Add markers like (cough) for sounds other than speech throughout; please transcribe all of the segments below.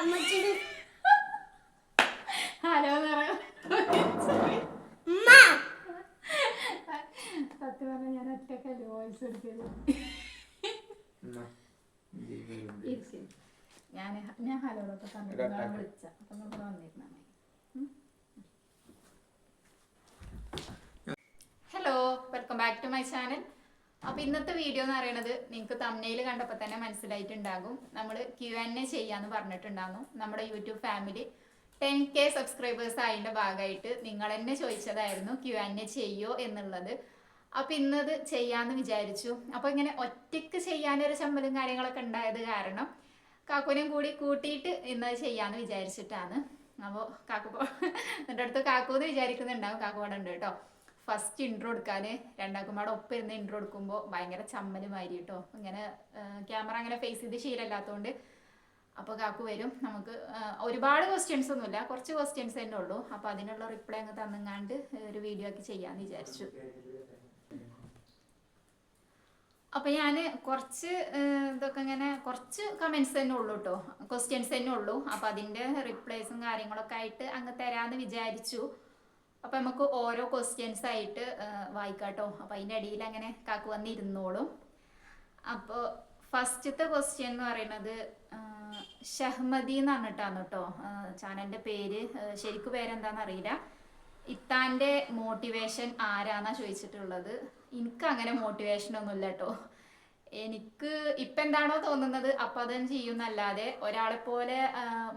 (laughs) Hello എന്ന് പറയാം. സത്യം പറഞ്ഞാൽ ഞാൻ ഒറ്റക്കല്ലേ വോയിസ് ഇരിക്ക്. ഞാൻ ഞാൻ ഹലോടൊക്കെ പറഞ്ഞിട്ട്. വിളിച്ച. അപ്പൊ നമ്മൾ വന്നിരുന്ന hello welcome back to my channel അപ്പൊ ഇന്നത്തെ വീഡിയോ എന്ന് പറയുന്നത് നിങ്ങൾക്ക് തമ്മനയിൽ കണ്ടപ്പോൾ തന്നെ മനസ്സിലായിട്ടുണ്ടാകും. നമ്മൾ ക്യു എൻ എ ചെയ്യാന്ന് പറഞ്ഞിട്ടുണ്ടാകും. നമ്മുടെ YouTube family ten K subscribers ആയതിന്റെ ഭാഗമായിട്ട് നിങ്ങൾ എന്നെ ചോദിച്ചതായിരുന്നു ക്യു എൻ എ ചെയ്യോ എന്നുള്ളത്. അപ്പൊ ഇന്നത് ചെയ്യാന്ന് വിചാരിച്ചു. അപ്പൊ ഇങ്ങനെ ഒറ്റയ്ക്ക് ചെയ്യാനൊരു ചമ്മലും കാര്യങ്ങളൊക്കെ ഉണ്ടായത് കാരണം കാക്കുവിനെയും കൂടി കൂട്ടിയിട്ട് ഇന്നത് ചെയ്യാന്ന് വിചാരിച്ചിട്ടാണ്. അപ്പോൾ കാക്കു (laughs) എന്റെ അടുത്ത് കാക്കു എന്ന് വിചാരിക്കുന്നുണ്ടാവും. കാക്കു ഉണ്ട് കേട്ടോ. ഫസ്റ്റ് ഇൻട്രോ എടുക്കാൻ രണ്ടാക്കുമ്പാടെ ഒപ്പം ഇരുന്ന് ഇൻട്രോ എടുക്കുമ്പോൾ ഭയങ്കര ചമ്മലുമാരി കേട്ടോ ഇങ്ങനെ ക്യാമറ അങ്ങനെ ഫേസ് ചെയ്ത് ശീലമില്ലാത്തതുകൊണ്ട് അപ്പോൾ കാക്കു വരും. നമുക്ക് ഒരുപാട് ക്വസ്റ്റ്യൻസ് ഒന്നുമില്ല. കുറച്ച് ക്വസ്റ്റ്യൻസ് തന്നെ ഉള്ളൂ. അപ്പോൾ അതിനുള്ള റിപ്ലൈ അങ്ങ് തന്നുങ്ങാണ്ട് ഒരു വീഡിയോ ഒക്കെ ചെയ്യാന്ന് വിചാരിച്ചു. അപ്പൊ ഞാൻ കുറച്ച് ഇതൊക്കെ ഇങ്ങനെ കുറച്ച് കമന്റ്സ് തന്നെ ഉള്ളൂ കേട്ടോ ക്വസ്റ്റ്യൻസ് തന്നെ ഉള്ളൂ. അപ്പൊ അതിന്റെ റിപ്ലൈസും കാര്യങ്ങളൊക്കെ ആയിട്ട് അങ്ങ് തരാന്ന് വിചാരിച്ചു. അപ്പൊ നമുക്ക് ഓരോ ക്വസ്റ്റ്യൻസ് ആയിട്ട് വായിക്കാട്ടോ. അപ്പൊ അതിന്റെ അടിയിൽ അങ്ങനെ കാക്കു വന്നിരുന്നോളും. അപ്പോൾ ഫസ്റ്റത്തെ ക്വസ്റ്റ്യൻ എന്ന് പറയുന്നത് ഷഹ്മദി എന്ന് പറഞ്ഞിട്ടാണ് കേട്ടോ ചാനലിന്റെ പേര് ശരിക്കും പേരെന്താണെന്ന് അറിയില്ല. ഇത്താന്റെ മോട്ടിവേഷൻ ആരാന്നാ ചോദിച്ചിട്ടുള്ളത്. എനിക്ക് അങ്ങനെ മോട്ടിവേഷൻ ഒന്നുമില്ല കേട്ടോ. എനിക്ക് ഇപ്പം എന്താണോ തോന്നുന്നത് അപ്പം അതും ചെയ്യുന്നല്ലാതെ ഒരാളെ പോലെ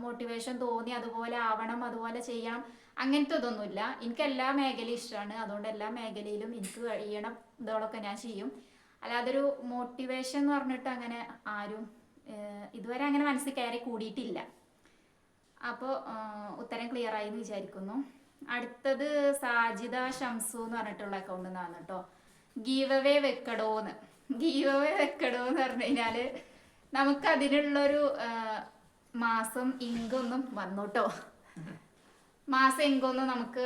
മോട്ടിവേഷൻ തോന്നി അതുപോലെ ആവണം അതുപോലെ ചെയ്യണം അങ്ങനത്തെ ഇതൊന്നുമില്ല എനിക്ക് എല്ലാ മേഖലയും ഇഷ്ടമാണ് അതുകൊണ്ട് എല്ലാ മേഖലയിലും എനിക്ക് കഴിയണം ഇതോളൊക്കെ ഞാൻ ചെയ്യും. അല്ലാതെ ഒരു മോട്ടിവേഷൻ എന്ന് പറഞ്ഞിട്ട് അങ്ങനെ ആരും ഇതുവരെ അങ്ങനെ മനസ്സിൽ കയറി കൂടിയിട്ടില്ല. അപ്പോൾ ഉത്തരം ക്ലിയർ ആയി എന്ന് വിചാരിക്കുന്നു. അടുത്തത് സാജിദ ഷംസു എന്ന് പറഞ്ഞിട്ടുള്ള അക്കൗണ്ട് നിന്നാണ് കേട്ടോ ഗീവ് അവേ വെക്കടോന്ന് ഗീവ് അവേ വെക്കടോ എന്ന് പറഞ്ഞു കഴിഞ്ഞാൽ നമുക്ക് അതിനുള്ളൊരു മാസം ഇങ്കൊന്നും വന്നു കേട്ടോ മാസം എങ്കൊന്നും നമുക്ക്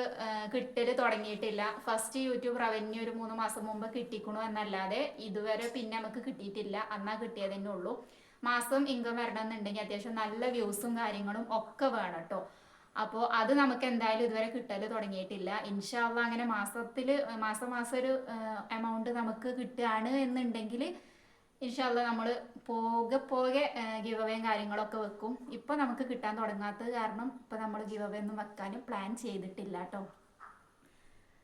കിട്ടൽ തുടങ്ങിയിട്ടില്ല. ഫസ്റ്റ് യൂട്യൂബ് റവന്യൂ ഒരു മൂന്ന് മാസം മുമ്പ് കിട്ടിക്കണു എന്നല്ലാതെ ഇതുവരെ പിന്നെ നമുക്ക് കിട്ടിയിട്ടില്ല. അന്നാ കിട്ടിയതന്നെ ഉള്ളൂ. മാസം ഇൻകം വരണം എന്നുണ്ടെങ്കിൽ അത്യാവശ്യം നല്ല വ്യൂസും കാര്യങ്ങളും ഒക്കെ വേണം കേട്ടോ അപ്പോൾ അത് നമുക്ക് എന്തായാലും ഇതുവരെ കിട്ടൽ തുടങ്ങിയിട്ടില്ല. ഇൻഷാല്ല അങ്ങനെ മാസത്തിൽ മാസം മാസം ഒരു എമൗണ്ട് നമുക്ക് കിട്ടുകയാണ് എന്നുണ്ടെങ്കിൽ ഇൻഷാല്ല നമ്മൾ പോകെ പോകെ ഗിവ് അവേയും കാര്യങ്ങളൊക്കെ വെക്കും. ഇപ്പം നമുക്ക് കിട്ടാൻ തുടങ്ങാത്തത് കാരണം ഇപ്പം നമ്മൾ ഗിവ് അവേ ഒന്നും വെക്കാനും പ്ലാൻ ചെയ്തിട്ടില്ല കേട്ടോ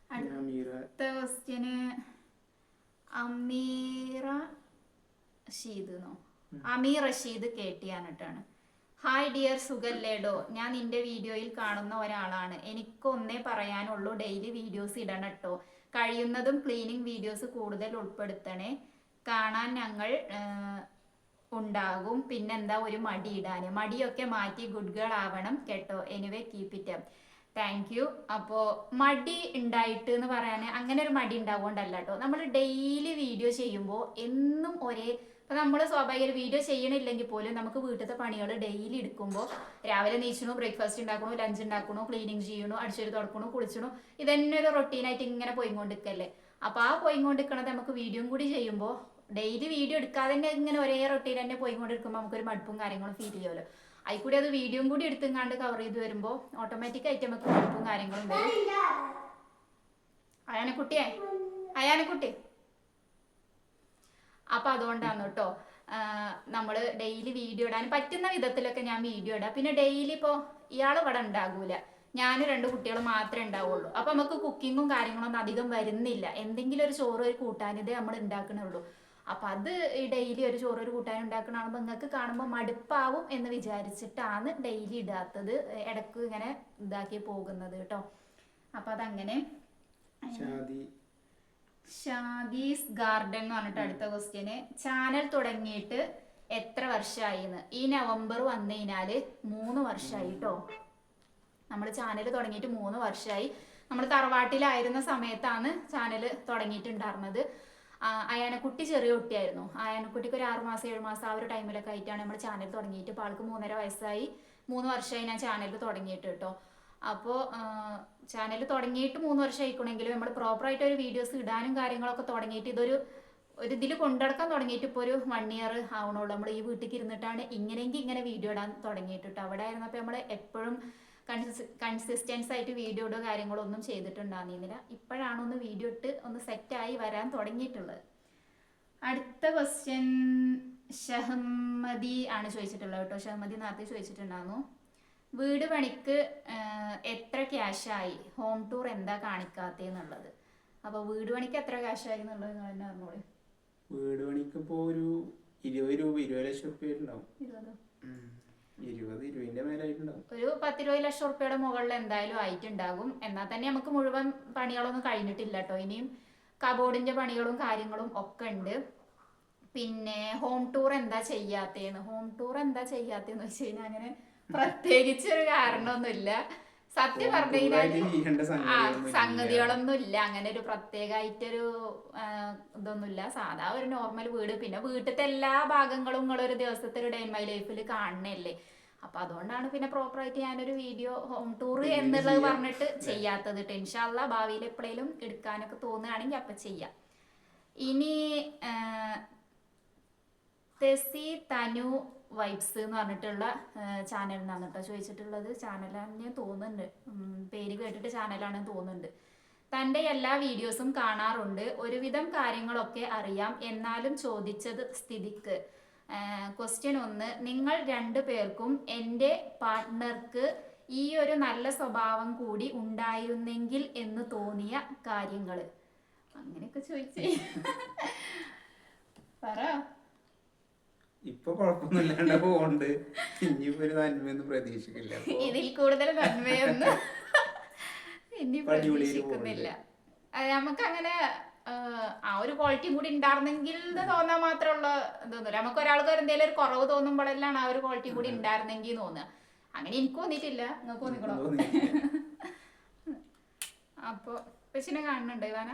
അടുത്ത ക്വസ്റ്റ്യന് അമീറ എന്നോ അമീർ റഷീദ് കേട്ടിയാനിട്ടാണ് ഹായ് ഡിയർ സുഖല്ലേടോ? ഞാൻ നിന്റെ വീഡിയോയിൽ കാണുന്ന ഒരാളാണ്. എനിക്ക് ഒന്നേ പറയാനുള്ളൂ ഡെയിലി വീഡിയോസ് ഇടണം കേട്ടോ കഴിയുന്നതും ക്ലീനിങ് വീഡിയോസ് കൂടുതൽ ഉൾപ്പെടുത്തണേ. കാണാൻ ഞങ്ങൾ ഉണ്ടാകും. പിന്നെന്താ ഒരു മടി ഇടാന്. മടിയൊക്കെ മാറ്റി ഗുഡ് ഗേൾ ആവണം കേട്ടോ. Anyway keep it up thank you അപ്പോൾ മടി ഉണ്ടായിട്ട് എന്ന് പറയാൻ അങ്ങനെ ഒരു മടി ഉണ്ടാവുകൊണ്ടല്ല കേട്ടോ നമ്മൾ ഡെയിലി വീഡിയോ ചെയ്യുമ്പോൾ എന്നും ഒരേ ഇപ്പം നമ്മൾ സ്വാഭാവിക വീഡിയോ ചെയ്യണില്ലെങ്കിൽ പോലും നമുക്ക് വീട്ടിലത്തെ പണികൾ ഡെയിലി എടുക്കുമ്പോൾ രാവിലെ നീച്ചണു ബ്രേക്ക്ഫാസ്റ്റ് ഉണ്ടാക്കണു ലഞ്ച് ഉണ്ടാക്കണു ക്ലീനിങ് ചെയ്യണു അടിച്ചൊരു തുടക്കണു കുളിച്ചണു ഇതന്നെ ഒരു റൊട്ടീനായിട്ട് ഇങ്ങനെ പോയിക്കൊണ്ടിരിക്കല്ലേ അപ്പോൾ ആ പോയിക്കൊണ്ടിരിക്കണത് നമുക്ക് വീഡിയോയും കൂടി ചെയ്യുമ്പോൾ ഡെയിലി വീഡിയോ എടുക്കാതെ തന്നെ ഇങ്ങനെ ഒരേ റൊട്ടീൻ തന്നെ പോയിക്കൊണ്ടിരിക്കുമ്പോൾ നമുക്കൊരു മടുപ്പും കാര്യങ്ങളും ഫീൽ ചെയ്യുമല്ലോ. അതിൽ കൂടി അത് വീഡിയോയും കൂടി എടുത്തുങ്ങാണ്ട് കവർ ചെയ്ത് വരുമ്പോൾ ഓട്ടോമാറ്റിക് ആയിട്ട് നമുക്ക് മടുപ്പും കാര്യങ്ങളും വരും. അയാനക്കുട്ടിയെ അയാനക്കുട്ടി അപ്പൊ അതുകൊണ്ടാണ് കേട്ടോ നമ്മൾ ഡെയിലി വീഡിയോ ഇടാൻ പറ്റുന്ന വിധത്തിലൊക്കെ ഞാൻ വീഡിയോ ഇടാം. പിന്നെ ഡെയിലി ഇപ്പോൾ ഇയാൾ ഇവിടെ ഉണ്ടാകൂല. ഞാൻ രണ്ട് കുട്ടികൾ മാത്രമേ ഉണ്ടാവുള്ളൂ. അപ്പൊ നമുക്ക് കുക്കിങ്ങും കാര്യങ്ങളൊന്നും അധികം വരുന്നില്ല. എന്തെങ്കിലും ഒരു ചോറ് ഒരു കൂട്ടാനിതേ നമ്മൾ ഉണ്ടാക്കണുള്ളൂ അപ്പൊ അത് ഈ ഡെയിലി ഒരു ചോറ് ഒരു കൂട്ടാൻ ഉണ്ടാക്കണ കാണുമ്പോൾ നിങ്ങൾക്ക് കാണുമ്പോൾ മടുപ്പാവും എന്ന് വിചാരിച്ചിട്ടാണ് ഡെയിലി ഇടാത്തത്. ഇടയ്ക്ക് ഇങ്ങനെ ഇതാക്കി പോകുന്നത് കേട്ടോ. അപ്പൊ അതങ്ങനെ. ഷാദി. ഷാദീസ് ഗാർഡൻ എന്ന് പറഞ്ഞിട്ട് അടുത്ത ക്വസ്റ്റ്യന് ചാനൽ തുടങ്ങിയിട്ട് എത്ര വർഷമായിന്ന് ഈ നവംബർ വന്നു കഴിഞ്ഞാൽ മൂന്ന് വർഷമായി കേട്ടോ നമ്മൾ ചാനൽ തുടങ്ങിയിട്ട് മൂന്ന് വർഷമായി നമ്മൾ തറവാട്ടിലായിരുന്ന സമയത്താണ് ചാനൽ തുടങ്ങിയിട്ടുണ്ടായിരുന്നത്. അയാനക്കുട്ടി ചെറിയ കുട്ടിയായിരുന്നു. അയാനക്കുട്ടിക്ക് ഒരു ആറ് മാസം ഏഴ് മാസം ആ ഒരു ടൈമിലൊക്കെ ആയിട്ടാണ് നമ്മൾ ചാനൽ തുടങ്ങിയിട്ട്. ഇപ്പോൾ ആൾക്ക് മൂന്നര വയസ്സായി. മൂന്ന് വർഷമായി ഞാൻ ചാനൽ തുടങ്ങിയിട്ട് കേട്ടോ. അപ്പോൾ ചാനൽ തുടങ്ങിയിട്ട് മൂന്ന് വർഷം ആയിക്കണമെങ്കിലും നമ്മൾ പ്രോപ്പറായിട്ട് ഒരു വീഡിയോസ് ഇടാനും കാര്യങ്ങളൊക്കെ തുടങ്ങിയിട്ട് ഇതൊരു ഒരു ഇതിൽ കൊണ്ടടക്കാൻ തുടങ്ങിയിട്ട് ഇപ്പോൾ ഒരു വൺ ഇയർ ആവണുള്ളൂ. നമ്മൾ ഈ വീട്ടിൽ ഇരുന്നിട്ടാണ് ഇങ്ങനെയെങ്കിൽ ഇങ്ങനെ വീഡിയോ ഇടാൻ തുടങ്ങിയിട്ട് കേട്ടോ. അവിടെ ആയിരുന്നപ്പോൾ നമ്മൾ എപ്പോഴും കൺസിസ്റ്റൻസ് ആയിട്ട് വീഡിയോ ഇടുക കാര്യങ്ങളൊന്നും ചെയ്തിട്ടുണ്ടായിരുന്നില്ല. ഇപ്പോഴാണ് ഒന്ന് വീഡിയോ ഇട്ട് ഒന്ന് സെറ്റായി വരാൻ തുടങ്ങിയിട്ടുള്ളത്. അടുത്ത ക്വസ്റ്റ്യൻ ഷഹമ്മദി ആണ് ചോദിച്ചിട്ടുള്ളത് കേട്ടോ. ഷഹമ്മദി നേരത്തെ ചോദിച്ചിട്ടുണ്ടായിരുന്നു. വീട് പണിക്ക് എത്ര ക്യാഷായി ഹോം ടൂർ എന്താ കാണിക്കാത്തേന്നുള്ളത് അപ്പോൾ വീട് പണിക്ക് എത്ര ക്യാഷായി എന്നുള്ളത് നിങ്ങൾ തന്നെ പറഞ്ഞോളൂ. വീട് പണിക്ക് ഇപ്പോ ഒരു ഇരുപത് രൂപ ഇരുപത് ലക്ഷം രൂപ ഉണ്ടാവും. ഇരുപതോ ഇരുപത് ഇരുപതിന്റെ മേലായിട്ടുണ്ടാവും. ഒരു പത്തിരുപത് ലക്ഷം റുപ്യയുടെ മുകളിൽ എന്തായാലും ആയിട്ടുണ്ടാകും. എന്നാൽ തന്നെ നമുക്ക് മുഴുവൻ പണികളൊന്നും കഴിഞ്ഞിട്ടില്ല കേട്ടോ ഇനിയും കബോർഡിന്റെ പണികളും കാര്യങ്ങളും ഒക്കെ ഉണ്ട്. പിന്നെ ഹോം ടൂർ എന്താ ചെയ്യാത്തേന്ന്? ഹോം ടൂർ എന്താ ചെയ്യാത്തേന്ന് വെച്ച് കഴിഞ്ഞാൽ അങ്ങനെ പ്രത്യേകിച്ച് ഒരു കാരണമൊന്നുമില്ല. സത്യം പറഞ്ഞു കൂടുതലായിട്ട് കഴിഞ്ഞാൽ ചെയ്യേണ്ട ആ സംഗതികളൊന്നും ഇല്ല. അങ്ങനെ ഒരു പ്രത്യേകമായിട്ടൊരു ഇതൊന്നും ഇതൊന്നുമില്ല. സാധാ ഒരു നോർമൽ വീട്. പിന്നെ വീട്ടിലത്തെ എല്ലാ ഭാഗങ്ങളും നിങ്ങൾ ഒരു ദിവസത്തെ ഒരു ഡേ മൈ ലൈഫിൽ കാണണല്ലേ അപ്പൊ അതുകൊണ്ടാണ് പിന്നെ പ്രോപ്പറായിട്ട് ഞാനൊരു വീഡിയോ ഹോം ടൂർ എന്നുള്ളത് പറഞ്ഞിട്ട് ചെയ്യാത്തത് ടെൻഷല്ല ഭാവിയിൽ എപ്പോഴേലും എടുക്കാനൊക്കെ തോന്നുകയാണെങ്കിൽ അപ്പൊ ചെയ്യാം. ഇനി തെസി തനു വൈബ്സ് എന്ന് പറഞ്ഞിട്ടുള്ള ചാനൽ നിന്നാണ് കേട്ടോ ചോദിച്ചിട്ടുള്ളത്. ചാനലാണെന്ന് തോന്നുന്നുണ്ട്. പേര് കേട്ടിട്ട് ചാനലാണെന്ന് തോന്നുന്നുണ്ട്. തന്റെ എല്ലാ വീഡിയോസും കാണാറുണ്ട്. ഒരുവിധം കാര്യങ്ങളൊക്കെ അറിയാം. എന്നാലും ചോദിച്ചത് സ്ഥിതിക്ക്. ക്വസ്റ്റ്യൻ ഒന്ന്. നിങ്ങൾ രണ്ടു പേർക്കും എന്റെ പാർട്ട്ണർക്ക് ഈ ഒരു നല്ല സ്വഭാവം കൂടി ഉണ്ടായിരുന്നെങ്കിൽ എന്ന് തോന്നിയ കാര്യങ്ങൾ അങ്ങനെയൊക്കെ ചോദിച്ചേ. പറ. ഇപ്പൊ കുഴപ്പമൊന്നുമില്ലാണ്ട് പോണ്ട് ഇനിയിപ്പോ ഒരു നന്മയൊന്നും പ്രതീക്ഷിക്കില്ല. ഇതിൽ കൂടുതൽ നന്മയൊന്നും ഇനി പ്രതീക്ഷിക്കുന്നില്ല. നമുക്ക് അങ്ങനെ ആ ഒരു ക്വാളിറ്റിയും കൂടി ഉണ്ടായിരുന്നെങ്കിൽ എന്ന് തോന്നാൻ മാത്രമുള്ള ഇതൊന്നുമില്ല. നമുക്ക് ഒരാൾക്ക് എന്തെങ്കിലും ഒരു കുറവ് തോന്നുമ്പോഴെല്ലാം ആ ഒരു ക്വാളിറ്റി കൂടി ഉണ്ടായിരുന്നെങ്കിൽ തോന്നുക അങ്ങനെ എനിക്ക് തോന്നിയിട്ടില്ല. നിങ്ങൾക്ക് തോന്നിക്കണോ? അപ്പോ പശുവിനെ കാണുന്നുണ്ടോ ഇവാന.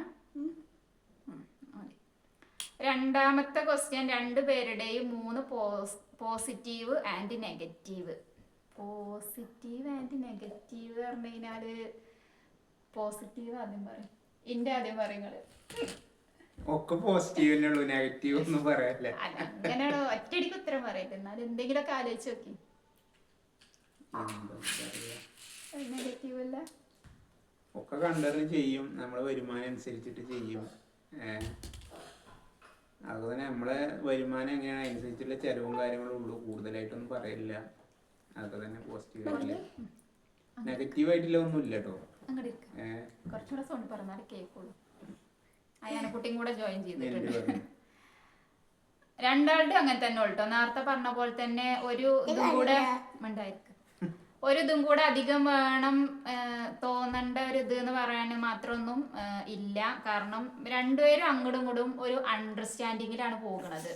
രണ്ടാമത്തെ ക്വസ്റ്റ്യൻ രണ്ട് പേരുടെയും മൂന്ന് positive and negative positive and negative പറഞ്ഞു കഴിഞ്ഞാൽ പോസിറ്റീവ് ആദ്യം പറയും. ഇന്റെ ആദ്യം പറയുന്നത് ഒക്കെ പോസിറ്റീവ് ഉള്ളൂ നെഗറ്റീവ് ഒന്നും പറയല്ലേ അങ്ങനെയാണോ ഒറ്റയടിക്ക് ഉത്തരം പറയട്ടെ എന്നാലും എന്തെങ്കിലുമൊക്കെ ആലോചിച്ച് നോക്കി. നെഗറ്റീവ് അല്ല? ഒക്കെ കണ്ടറിഞ്ഞ് ചെയ്യും. നമ്മളെ വരുമാനം അനുസരിച്ചിട്ട് ചെയ്യും. ഏഹ് അതുപോലെ നമ്മളെ വരുമാനം എങ്ങനെയാണ്? അനുസരിച്ചുള്ള ചെലവും കാര്യങ്ങളും ഉള്ളൂ. കൂടുതലായിട്ടൊന്നും പറയില്ല അതൊക്കെ തന്നെ പോസിറ്റീവ് ആയിട്ടില്ല നെഗറ്റീവ് ആയിട്ടില്ല ഒന്നും ഇല്ല കേട്ടോ അങ്ങോട്ട് ഇരിക്ക. ഏഹ് കുറച്ചുകൂടെ സൗണ്ട് പറഞ്ഞാൽ കേൾക്കുള്ളൂ അയാനെക്കുട്ടിയും കൂടെ ജോയിൻ ചെയ്തിട്ടുണ്ട്. പറഞ്ഞു? രണ്ടാളുടെ അങ്ങനെ തന്നെ ഉള്ളട്ടോ നേരത്തെ പറഞ്ഞ പോലെ തന്നെ ഒരു ഇതും കൂടെ ഉണ്ടായിരിക്കും ഒരു കൂടെ അധികം വേണം തോന്നേണ്ട ഒരു ഇത് എന്ന് പറയാൻ മാത്രമൊന്നും ഇല്ല. കാരണം രണ്ടുപേരും അങ്ങോട്ടും ഇങ്ങോട്ടും ഒരു അണ്ടർസ്റ്റാൻഡിങ്ങിലാണ് പോകുന്നത്.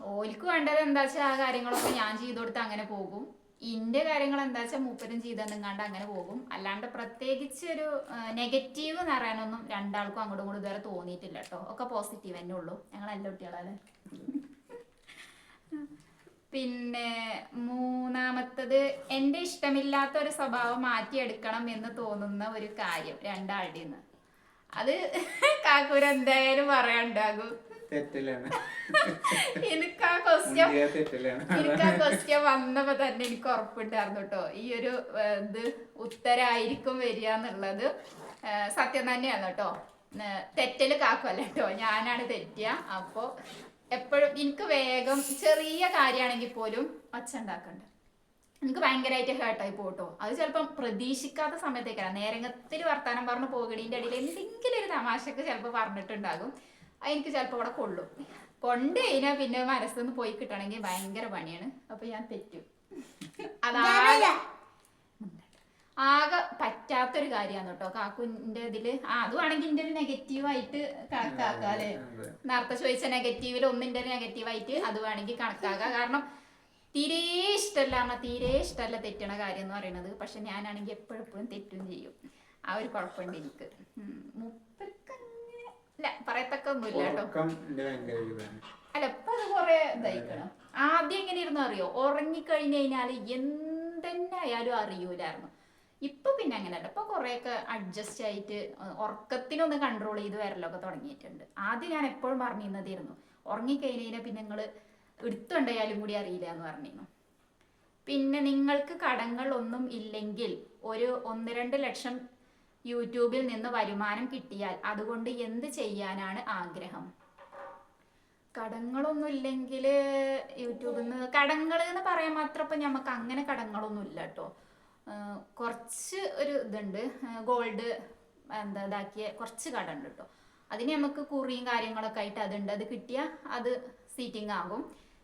ഓൽക്ക് വേണ്ടത് എന്താ വെച്ചാൽ ആ കാര്യങ്ങളൊക്കെ ഞാൻ ചെയ്തു കൊടുത്ത് അങ്ങനെ പോകും. ഇന്റെ കാര്യങ്ങൾ എന്താ വെച്ചാൽ മൂപ്പരും ചെയ്തെന്നുങ്ങാണ്ട് അങ്ങനെ പോകും. അല്ലാണ്ട് പ്രത്യേകിച്ച് ഒരു നെഗറ്റീവ് എന്ന് പറയാനൊന്നും രണ്ടാൾക്കും അങ്ങോട്ടും ഇങ്ങോട്ടും ഇതുവരെ തോന്നിയിട്ടില്ല കേട്ടോ ഒക്കെ പോസിറ്റീവ് തന്നെ ഉള്ളൂ. ഞങ്ങൾ എല്ലാ കുട്ടികളല്ലേ പിന്നെ മൂന്നാമത്തത് എന്റെ ഇഷ്ടമില്ലാത്ത ഒരു സ്വഭാവം മാറ്റിയെടുക്കണം എന്ന് തോന്നുന്ന ഒരു കാര്യം രണ്ടാളുടെ നിന്ന് അത് കാക്കൂര് എന്തായാലും പറയാണ്ടാകും തെറ്റലാണ്. എനിക്ക് ആ ക്വസ്റ്റ്യൻ എനിക്ക് ആ ക്വസ്റ്റ്യൻ വന്നപ്പോ തന്നെ എനിക്ക് ഉറപ്പുണ്ടായിരുന്നു കേട്ടോ ഈ ഒരു ഇത് ഉത്തരായിരിക്കും വരിക എന്നുള്ളത്. സത്യം തന്നെയാണ് കേട്ടോ തെറ്റൽ കാക്കുമല്ല കേട്ടോ ഞാനാണ് തെറ്റിയ. അപ്പോ എപ്പോഴും എനിക്ക് വേഗം ചെറിയ കാര്യമാണെങ്കിൽ പോലും ഒച്ച ഉണ്ടാക്കണ്ട എനിക്ക് ഭയങ്കരമായിട്ട് ഹേർട്ടായി പോട്ടോ അത് ചിലപ്പം പ്രതീക്ഷിക്കാത്ത സമയത്തേക്കാണ് നേരങ്ങത്തിൽ വർത്തമാനം പറഞ്ഞു പോകണീന്റെ ഇടയിൽ എന്തെങ്കിലും ഒരു തമാശക്ക് ചിലപ്പോൾ പറഞ്ഞിട്ടുണ്ടാകും. അത് എനിക്ക് ചിലപ്പോൾ അവിടെ കൊള്ളും. കൊണ്ട് കഴിഞ്ഞാൽ പിന്നെ മനസ്സിന്ന് പോയി കിട്ടണമെങ്കിൽ ഭയങ്കര പണിയാണ്. അപ്പൊ ഞാൻ തെറ്റും. അതാകെ ആകെ പറ്റാത്തൊരു കാര്യമാണ് കേട്ടോ. കാക്കുന്റെ ഇതിൽ ആ അതുവാണെങ്കിൽ ഇതിന്റെ ഒരു നെഗറ്റീവ് ആയിട്ട് കണക്കാക്കാം അല്ലേ. നേരത്തെ ചോദിച്ച നെഗറ്റീവിൽ ഒന്നിന്റെ ഒരു നെഗറ്റീവ് ആയിട്ട് അത് വേണമെങ്കിൽ കണക്കാക്കാം. കാരണം തീരെ ഇഷ്ടമല്ല അമ്മ തീരെ ഇഷ്ടമല്ല തെറ്റണ കാര്യം എന്ന് പറയുന്നത്. പക്ഷെ ഞാനാണെങ്കിൽ എപ്പോഴും തെറ്റും ചെയ്യും. ആ ഒരു കുഴപ്പമുണ്ട് എനിക്ക്. ഉം. മൂപ്പർക്ക് അങ്ങനെ ഇല്ല പറയത്തക്ക ഒന്നുമില്ല കേട്ടോ. അല്ല ഇപ്പൊ അത് കുറെ ഇതായിക്കണം. ആദ്യം എങ്ങനെ ഇരുന്നു അറിയോ? ഉറങ്ങിക്കഴിഞ്ഞു കഴിഞ്ഞാൽ എന്തെന്നെ ആയാലും അറിയൂലായിരുന്നു. ഇപ്പൊ പിന്നെ അങ്ങനെയല്ല. ഇപ്പൊ കുറെയൊക്കെ അഡ്ജസ്റ്റ് ആയിട്ട് ഉറക്കത്തിനൊന്ന് കൺട്രോൾ ചെയ്ത് വരലൊക്കെ തുടങ്ങിയിട്ടുണ്ട്. ആദ്യം ഞാൻ എപ്പോഴും പറഞ്ഞിരുന്നതായിരുന്നു. ഉറങ്ങിക്കഴിഞ്ഞാൽ പിന്നെ നിങ്ങൾ എടുത്തുണ്ടായാലും കൂടി അറിയില്ല എന്ന് പറഞ്ഞിരുന്നു. പിന്നെ നിങ്ങൾക്ക് കടങ്ങൾ ഒന്നും ഇല്ലെങ്കിൽ ഒരു ഒന്ന് രണ്ട് ലക്ഷം യൂട്യൂബിൽ നിന്ന് വരുമാനം കിട്ടിയാൽ അതുകൊണ്ട് എന്ത് ചെയ്യാനാണ് ആഗ്രഹം? കടങ്ങളൊന്നും ഇല്ലെങ്കിൽ യൂട്യൂബിൽ നിന്ന് കടങ്ങൾ എന്ന് പറയാൻ മാത്രം ഇപ്പം നമുക്ക് അങ്ങനെ കടങ്ങളൊന്നും ഇല്ല കേട്ടോ. കുറച്ച് ഒരു ഇതുണ്ട്. ഗോൾഡ് എന്താ ഇതാക്കിയ കുറച്ച് കട ഉണ്ട് കേട്ടോ. അതിന് നമുക്ക് കുറിയും കാര്യങ്ങളൊക്കെ ആയിട്ട് അതുണ്ട്. അത് കിട്ടിയാൽ അത് സീറ്റിംഗ് ആകും.